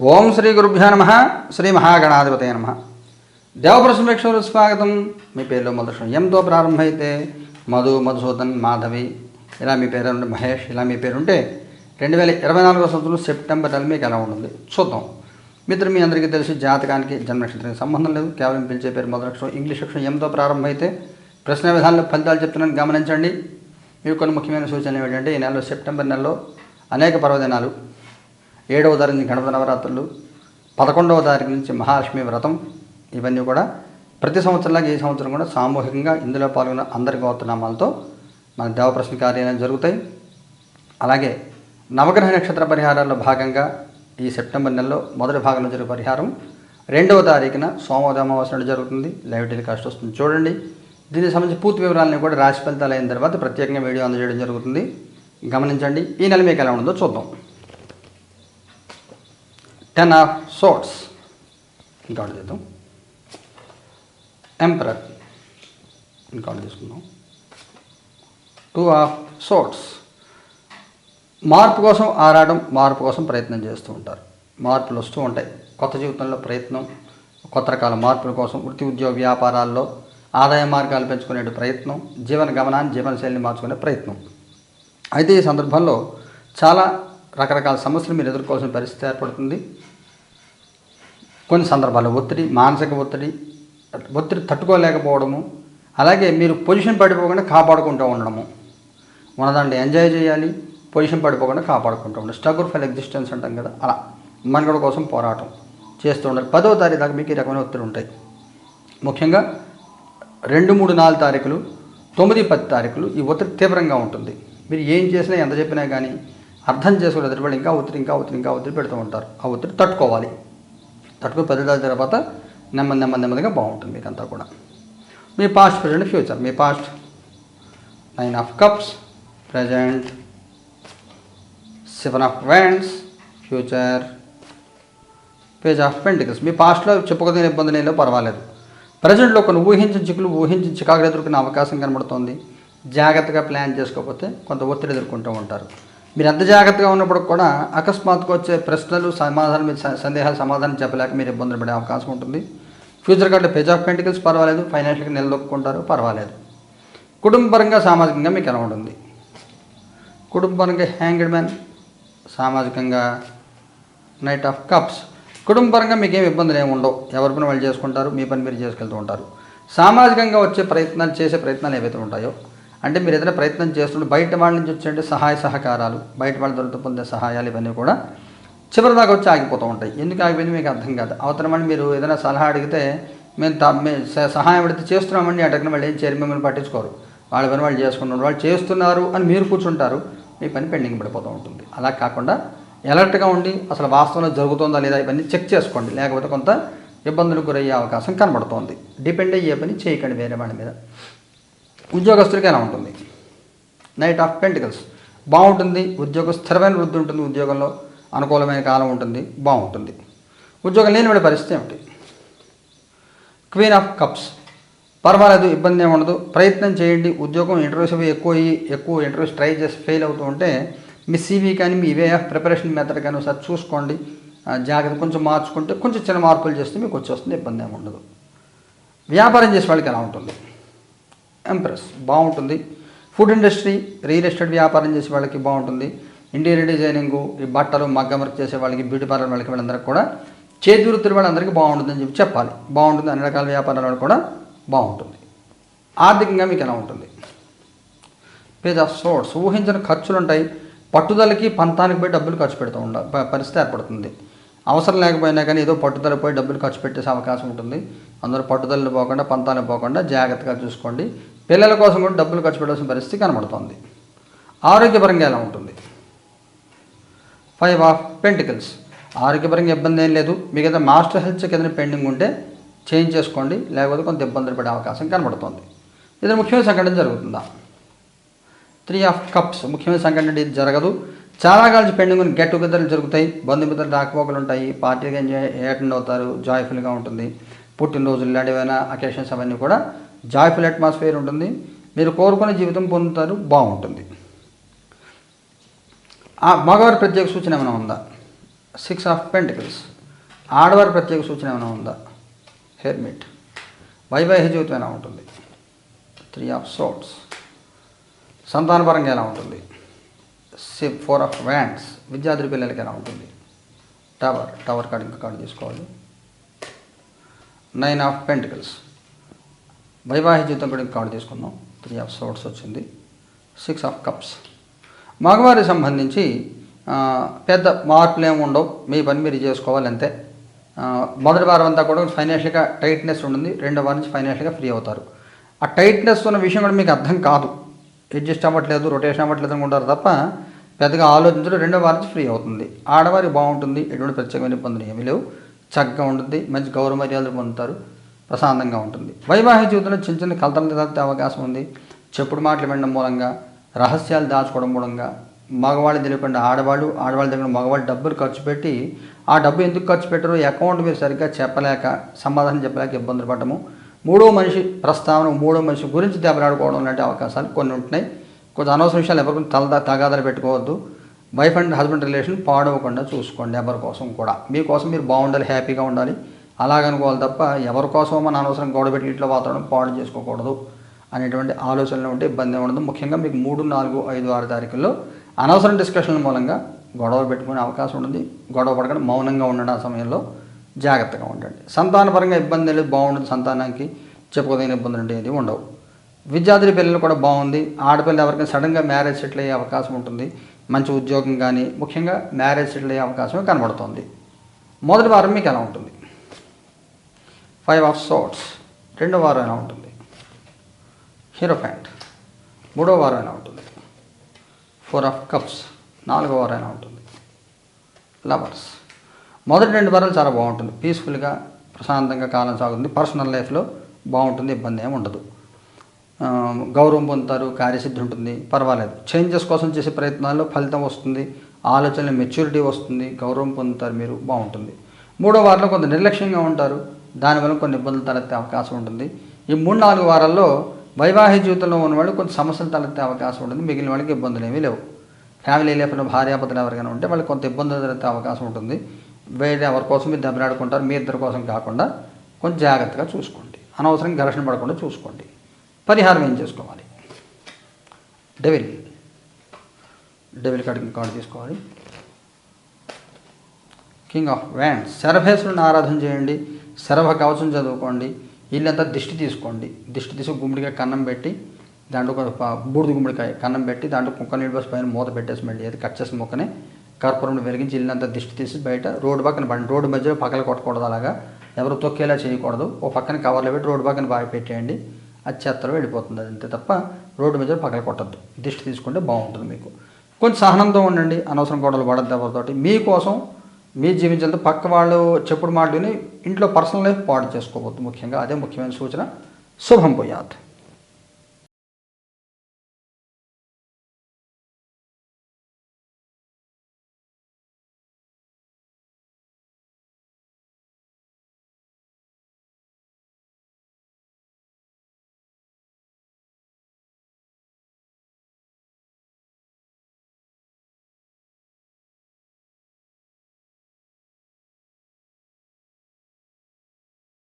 ఓం శ్రీ గురుభ్యో నమ శ్రీ మహాగణాధిపతయ నమ. దేవప్రసమేక్షలు స్వాగతం. మీ పేరులో మొదటి ఎంతో ప్రారంభమైతే మధు మధుసూదన్ మాధవి ఇలా మీ పేరు ఉంటే మహేష్ ఇలా మీ పేరు ఉంటే రెండు వేల ఇరవై నాలుగో సంవత్సరం సెప్టెంబర్ నెల మీకు ఎలా ఉంటుంది? చూద్దాం. మిత్రులు మీ అందరికీ తెలిసి జాతకానికి జన్మ నక్షత్రానికి సంబంధం లేదు. కేవలం పిలిచే పేరు మొదటి అక్షరం ఇంగ్లీష్ అక్షరం ఎంతో ప్రారంభమైతే ప్రశ్న విధానంలో ఫలితాలు చెప్తున్నాను. గమనించండి. మీకు కొన్ని ముఖ్యమైన సూచనలు ఏంటంటే ఈ నెలలో సెప్టెంబర్ నెలలో అనేక పర్వదినాలు ఏడవ తారీఖు నుంచి గణపతి నవరాత్రులు పదకొండవ తారీఖు నుంచి మహాలక్ష్మి వ్రతం ఇవన్నీ కూడా ప్రతి సంవత్సరంలాగా ఈ సంవత్సరం కూడా సామూహికంగా ఇందులో పాల్గొన్న అందరి గోత్రనామాలతో మన దేవప్రశ్న కార్యాలయం జరుగుతాయి. అలాగే నవగ్రహ నక్షత్ర పరిహారాల్లో భాగంగా ఈ సెప్టెంబర్ నెలలో మొదటి భాగంలో జరిగే పరిహారం రెండవ తారీఖున సోమవారం అమావాస్య జరుగుతుంది. లైవ్ టెలికాస్ట్ వస్తుంది. చూడండి. దీనికి సంబంధించి పూర్తి వివరాలను కూడా రాశి ఫలితాలు అయిన తర్వాత ప్రత్యేకంగా వీడియో అందజేయడం జరుగుతుంది. గమనించండి. ఈ నెల మీకు ఎలా ఉందో చూద్దాం. టెన్ ఆఫ్ సోట్స్ ఇంకోటి చేద్దాం ఎంపరర్ ఇంకోటి తీసుకుందాం టూ ఆఫ్ సోట్స్ మార్పు కోసం ఆరాటం మార్పు కోసం ప్రయత్నం చేస్తూ ఉంటారు. మార్పులు వస్తూ ఉంటాయి. కొత్త జీవితంలో ప్రయత్నం కొత్త రకాల మార్పుల కోసం వృత్తి ఉద్యోగ వ్యాపారాల్లో ఆదాయ మార్గాలు పెంచుకునే ప్రయత్నం జీవన గమనాన్ని జీవనశైలిని మార్చుకునే ప్రయత్నం. అయితే ఈ సందర్భంలో చాలా రకరకాల సమస్యలు మీరు ఎదుర్కోవాల్సిన పరిస్థితి ఏర్పడుతుంది. కొన్ని సందర్భాల్లో ఒత్తిడి మానసిక ఒత్తిడి ఒత్తిడి తట్టుకోలేకపోవడము అలాగే మీరు పొజిషన్ పడిపోకుండా కాపాడుకుంటూ ఉండడము. ఉన్నదండి ఎంజాయ్ చేయాలి పొజిషన్ పడిపోకుండా కాపాడుకుంటూ ఉండడం స్ట్రగుల్ ఫర్ ఎగ్జిస్టెన్స్ అంటాం కదా అలా. మనుగడ కోసం పోరాటం చేస్తూ ఉండాలి. పదవ తారీఖు దాకా మీకు ఈ రకమైన ఒత్తిడి ఉంటాయి. ముఖ్యంగా రెండు మూడు నాలుగు తారీఖులు తొమ్మిది పది తారీఖులు ఈ ఒత్తిడి తీవ్రంగా ఉంటుంది. మీరు ఏం చేసినా ఎంత చెప్పినా కానీ అర్థం చేసుకోలేదు ఎదురుపడి ఇంకా ఒత్తిడి ఇంకా ఒత్తిడి ఇంకా ఒత్తిడి పెడుతూ ఉంటారు. ఆ ఒత్తిడి తట్టుకోవాలి. తట్టుకుని పది తర్వాత నెమ్మది నెమ్మది నెమ్మదిగా బాగుంటుంది మీకంతా కూడా. మీ past present future me past nine of cups present seven of wands future page of pentacles మీ పాస్ట్లో చెప్పుకోదగిన ఇబ్బంది లేదో పర్వాలేదు. ప్రజెంట్లో కొన్ని ఊహించిన చిక్కులు ఊహించిన చికాకులు ఎదుర్కొనే అవకాశం కనబడుతోంది. జాగ్రత్తగా ప్లాన్ చేసుకోకపోతే కొంత ఒత్తిడి ఎదుర్కొంటూ ఉంటారు. మీరు ఎంత జాగ్రత్తగా ఉన్నప్పుడు కూడా అకస్మాత్తుగా వచ్చే ప్రశ్నలు సమాధానం మీద సందేహాలు సమాధానం చెప్పలేక మీరు ఇబ్బందులు పడే అవకాశం ఉంటుంది. Future card page of pentacles పర్వాలేదు ఫైనాన్షియల్గా నిలదొక్కుంటారు పర్వాలేదు. కుటుంబపరంగా సామాజికంగా మీకు ఎలా ఉంటుంది? కుటుంబపరంగా హ్యాంగ్డ్ మ్యాన్ సామాజికంగా నైట్ ఆఫ్ కప్స్. కుటుంబపరంగా మీకు ఏమి ఇబ్బందులు ఏమి ఉండవు. ఎవరి పని వాళ్ళు చేసుకుంటారు మీ పని మీరు చేసుకెళ్తూ ఉంటారు. సామాజికంగా వచ్చే ప్రయత్నాలు చేసే ప్రయత్నాలు ఏవైతే ఉంటాయో అంటే మీరు ఏదైనా ప్రయత్నం చేస్తుంటే బయట వాళ్ళ నుంచి వచ్చే సహాయ సహకారాలు బయట వాళ్ళ దొరకత పొందే సహాయాలు ఇవన్నీ కూడా చివరి దాకా వచ్చి ఆగిపోతూ ఉంటాయి. ఎందుకు ఆగిపోయింది మీకు అర్థం కాదు. అవతల మీరు ఏదైనా సలహా అడిగితే మేము త మేము స- సహాయం అడిగితే చేస్తున్నామండి అటకన వాళ్ళు ఏం చేయరు మిమ్మల్ని పట్టించుకోరు. వాళ్ళ పని వాళ్ళు చేసుకున్నారు వాళ్ళు చేస్తున్నారు అని మీరు కూర్చుంటారు. మీ పని పెండింగ్ పడిపోతూ ఉంటుంది. అలా కాకుండా ఎలర్ట్గా ఉండి అసలు వాస్తవంలో జరుగుతుందా లేదా ఇవన్నీ చెక్ చేసుకోండి. లేకపోతే కొంత ఇబ్బందులకు గురయ్యే అవకాశం కనబడుతోంది. డిపెండ్ అయ్యే పని చేయకండి వేరే వాళ్ళ మీద. ఉద్యోగస్తులకి ఎలా ఉంటుంది. నైట్ ఆఫ్ పెంటికల్స్ బాగుంటుంది. ఉద్యోగ స్థిరమైన వృద్ధి ఉంటుంది. ఉద్యోగంలో అనుకూలమైన కాలం ఉంటుంది. బాగుంటుంది. ఉద్యోగం లేని వాడి పరిస్థితి ఏమిటి? క్వీన్ ఆఫ్ కప్స్ పర్వాలేదు ఇబ్బంది ఏమి ఉండదు. ప్రయత్నం చేయండి. ఉద్యోగం ఇంటర్వ్యూస్ అవి ఎక్కువ అయ్యి ఎక్కువ ఇంటర్వ్యూస్ ట్రై చేసి ఫెయిల్ అవుతూ ఉంటే మీ సీవీ కానీ మీ వే ఆఫ్ ప్రిపరేషన్ మెథడ్ కానీ ఒకసారి చూసుకోండి. జాగ్రత్త కొంచెం మార్చుకుంటే కొంచెం చిన్న మార్పులు చేస్తే మీకు వచ్చేస్తుంది. ఇబ్బంది ఏమి ఉండదు. వ్యాపారం చేసే వాళ్ళకి ఎలా ఉంటుంది? ఎంప్రెస్ బాగుంటుంది. ఫుడ్ ఇండస్ట్రీ రియల్ ఎస్టేట్ వ్యాపారం చేసే వాళ్ళకి బాగుంటుంది. ఇంటీరియర్ డిజైనింగ్ ఈ బట్టలు మగ్గం వర్క్ చేసే వాళ్ళకి బ్యూటీ పార్లర్ వాళ్ళకి వీళ్ళందరికీ కూడా చేతి వృత్తులు వాళ్ళందరికీ బాగుంటుందని చెప్పి చెప్పాలి. బాగుంటుంది అన్ని రకాల వ్యాపారాల వాళ్ళు కూడా బాగుంటుంది. ఆర్థికంగా మీకు ఎలా ఉంటుంది? పేజ్ ఆఫ్ సోర్స్ ఊహించిన ఖర్చులు ఉంటాయి. పట్టుదలకి పంతానికి పోయి డబ్బులు ఖర్చు పెడుతూ ఉండ ప- పరిస్థితి ఏర్పడుతుంది. అవసరం లేకపోయినా కానీ ఏదో పట్టుదల పోయి డబ్బులు ఖర్చు పెట్టేసే అవకాశం ఉంటుంది. అందరూ పట్టుదలను పోకుండా పంతాలను పోకుండా జాగ్రత్తగా చూసుకోండి. పిల్లల కోసం కూడా డబ్బులు ఖర్చు పెట్టాల్సిన పరిస్థితి కనబడుతోంది. ఆరోగ్యపరంగా ఎలా ఉంటుంది? ఫైవ్ ఆఫ్ పెంటికల్స్ ఆరోగ్యపరంగా ఇబ్బంది ఏం లేదు. మీకు ఏదైనా మాస్టర్ హెల్త్ చెక్ ఏదైనా పెండింగ్ ఉంటే చేంజ్ చేసుకోండి. లేకపోతే కొంత ఇబ్బందులు పడే అవకాశం కనబడుతుంది. ఇది ముఖ్యమైన సంఘటన జరుగుతుందా? త్రీ ఆఫ్ కప్స్ ముఖ్యమైన సంఘటన ఇది జరగదు. చాలా కాలం పెండింగ్ ఉన్న గెట్ టుగెదర్లు జరుగుతాయి. బంధుమిత్రులు రాకపోకలు ఉంటాయి. పార్టీగా ఎంజాయ్ అటెండ్ అవుతారు. జాయ్ఫుల్గా ఉంటుంది. పుట్టినరోజులు ఇలాంటి అకేషన్స్ అవన్నీ కూడా జాయ్ఫుల్ అట్మాస్ఫియర్ ఉంటుంది. మీరు కోరుకునే జీవితం పొందుతారు బాగుంటుంది. మగవారి ప్రత్యేక సూచన ఏమైనా ఉందా? సిక్స్ ఆఫ్ పెంటికల్స్ ఆడవారి ప్రత్యేక సూచన ఏమైనా ఉందా? హెర్మిట్ వైవాహిక జీవితం ఎలా ఉంటుంది. త్రీ ఆఫ్ సోట్స్ సంతానపరంగా ఎలా ఉంటుంది. సిప్ ఫోర్ ఆఫ్ వ్యాండ్స్ విద్యార్థి పిల్లలకి ఎలా ఉంటుంది. టవర్ టవర్ కార్డు ఇంకా కార్డు తీసుకోవాలి. నైన్ ఆఫ్ పెంటికల్స్ వైవాహిక జీవితం కూడా కార్డు తీసుకుందాం త్రీ ఆఫ్ సోట్స్ వచ్చింది. సిక్స్ ఆఫ్ కప్స్ మగవారికి సంబంధించి పెద్ద మార్పులు ఏమి ఉండవు. మీ పని మీరు చేసుకోవాలి అంతే. మొదటి వారం అంతా కూడా ఫైనాన్షియల్గా టైట్నెస్ ఉంటుంది. రెండో వారం నుంచి ఫైనాన్షియల్గా ఫ్రీ అవుతారు. ఆ టైట్నెస్ ఉన్న విషయం కూడా మీకు అర్థం కాదు. అడ్జస్ట్ అవ్వట్లేదు రొటేషన్ అవ్వట్లేదు అనుకుంటారు తప్ప పెద్దగా ఆలోచించడం రెండో వారం నుంచి ఫ్రీ అవుతుంది. ఆడవారికి బాగుంటుంది. ఎటువంటి ప్రత్యేకమైన ఇబ్బందులు ఏమీ లేవు. చక్కగా ఉంటుంది మంచి గౌరవ మర్యాదలు పొందుతారు ప్రశాంతంగా ఉంటుంది. వైవాహిక జీవితంలో చిన్న చిన్న కలతలు తలెత్తే అవకాశం ఉంది. చెప్పుడు మాటలు వినడం మూలంగా రహస్యాలు దాచుకోవడం మూలంగా మగవాళ్ళు తెలియకుండా ఆడవాళ్ళు ఆడవాళ్ళు తెలియకుండా మగవాళ్ళు డబ్బులు ఖర్చు పెట్టి ఆ డబ్బు ఎందుకు ఖర్చు పెట్టారో? అకౌంట్ మీరు సరిగ్గా చెప్పలేక సమాధానం చెప్పలేక ఇబ్బందులు పడటము. మూడో మనిషి ప్రస్తావన మూడో మనిషి గురించి దెబ్బలాడుకోవడం లాంటి అవకాశాలు కొన్ని ఉంటున్నాయి. కొంచెం అనవసర విషయాలు ఎవరికి తల తగాదాలు పెట్టుకోవద్దు. వైఫ్ అండ్ హస్బెండ్ రిలేషన్ పాడవకుండా చూసుకోండి ఎవరి కోసం కూడా. మీకోసం మీరు బాగుండాలి హ్యాపీగా ఉండాలి. అలాగనుకోవాలి తప్ప ఎవరి కోసం మన అనవసరం గొడవ పెట్టి ఇట్లా వాతావరణం పాడు చేసుకోకూడదు అనేటువంటి ఆలోచనలు ఉంటే ఇబ్బంది ఉండదు. ముఖ్యంగా మీకు మూడు నాలుగు ఐదు ఆరు తారీఖుల్లో అనవసరం డిస్కషన్ల మూలంగా గొడవ పెట్టుకునే అవకాశం ఉంటుంది. గొడవ పడకుండా మౌనంగా ఉండడం ఆ సమయంలో. జాగ్రత్తగా ఉండండి. సంతానపరంగా ఇబ్బంది లేదు బాగుండదు సంతానానికి. చెప్పుకోదగిన ఇబ్బందులు అంటే ఏది ఉండవు. విద్యార్థుల పిల్లలు కూడా బాగుంది. ఆడపిల్ల ఎవరికైనా సడన్గా మ్యారేజ్ సెటిల్ అయ్యే అవకాశం ఉంటుంది. మంచి ఉద్యోగం కానీ ముఖ్యంగా మ్యారేజ్ సెటిల్ అయ్యే అవకాశం కనబడుతుంది. మొదటి వారం మీకు ఎలా ఉంటుంది? ఫైవ్ ఆఫ్ సోట్స్ రెండో వారం ఎలా ఉంటుంది? హీరో ప్యాంట్ మూడో వారం ఎలా ఉంటుంది? ఫోర్ ఆఫ్ కప్స్ నాలుగో వారం ఎలా ఉంటుంది? లవర్స్ మొదటి రెండు వారాలు చాలా బాగుంటుంది. పీస్ఫుల్గా ప్రశాంతంగా కాలం సాగుతుంది. పర్సనల్ లైఫ్లో బాగుంటుంది ఇబ్బంది ఏమి ఉండదు. గౌరవం పొందుతారు కార్యసిద్ధి ఉంటుంది. పర్వాలేదు. చేంజెస్ కోసం చేసే ప్రయత్నాల్లో ఫలితం వస్తుంది. ఆలోచనల మెచ్యూరిటీ వస్తుంది. గౌరవం పొందుతారు మీరు. బాగుంటుంది. మూడో వారంలో కొంత నిర్లక్ష్యంగా ఉంటారు. దానివల్ల కొన్ని ఇబ్బందులు తలెత్తే అవకాశం ఉంటుంది. ఈ మూడు నాలుగు వారాల్లో వైవాహిక జీవితంలో ఉన్నవాళ్ళు కొంత సమస్యలు తలెత్తే అవకాశం ఉంటుంది. మిగిలిన వాళ్ళకి ఇబ్బందులు ఏమీ లేవు. ఫ్యామిలీ లేకుండా భార్యాపతులు ఎవరికైనా ఉంటే వాళ్ళకి కొంత ఇబ్బందులు తలెత్తే అవకాశం ఉంటుంది. వేరే ఎవరి కోసం మీరు దెబ్బలాడుకుంటారు. మీ ఇద్దరి కోసం కాకుండా కొంచెం జాగ్రత్తగా చూసుకోండి. అనవసరంగా ఘర్షణ పడకుండా చూసుకోండి. పరిహారం ఏం చేసుకోవాలి? డెవిల్. డెవిల్ కార్డు కార్డు తీసుకోవాలి. King of wands. శరభేశ్వరుని ఆరాధన చేయండి. శరభ కవచం చదువుకోండి. ఇల్లంతా దిష్టి తీసుకోండి. దిష్టి తీసుకు గుమ్మడికాయ కన్నం పెట్టి దాంట్లో ఒక బూడిద గుమ్మడికాయ కన్నం పెట్టి దాంట్లో కుక్క నీళ్ళు పోసి పైన మూత పెట్టేసి మళ్ళీ అది కట్ చేసి ముక్కనే కర్పూరం వెలిగించి ఇల్లంతా దిష్టి తీసి బయట రోడ్డు పక్కన బండి రోడ్డు మధ్యలో పక్కన కొట్టకూడదు అలాగా. ఎవరు తొక్కేలా చేయకూడదు. ఓ పక్కన కవర్లో పెట్టి రోడ్డు పక్కన బాగా పెట్టేయండి. అది చెత్తలో వెళ్ళిపోతుంది. అది అంతే తప్ప రోడ్డు మీద పగల కొట్టద్దు. దిష్టి తీసుకుంటే బాగుంటుంది మీకు. కొంచెం సహనంతో ఉండండి. అనవసరం గొడవలు పడద్దు ఎవరితోటి. మీకోసం మీ జీవించేందుకు పక్క వాళ్ళు చెప్పుడు మాటని ఇంట్లో పర్సనల్ లైఫ్ పాడు చేసుకోవద్దు ముఖ్యంగా. అదే ముఖ్యమైన సూచన. శుభం పోయాత్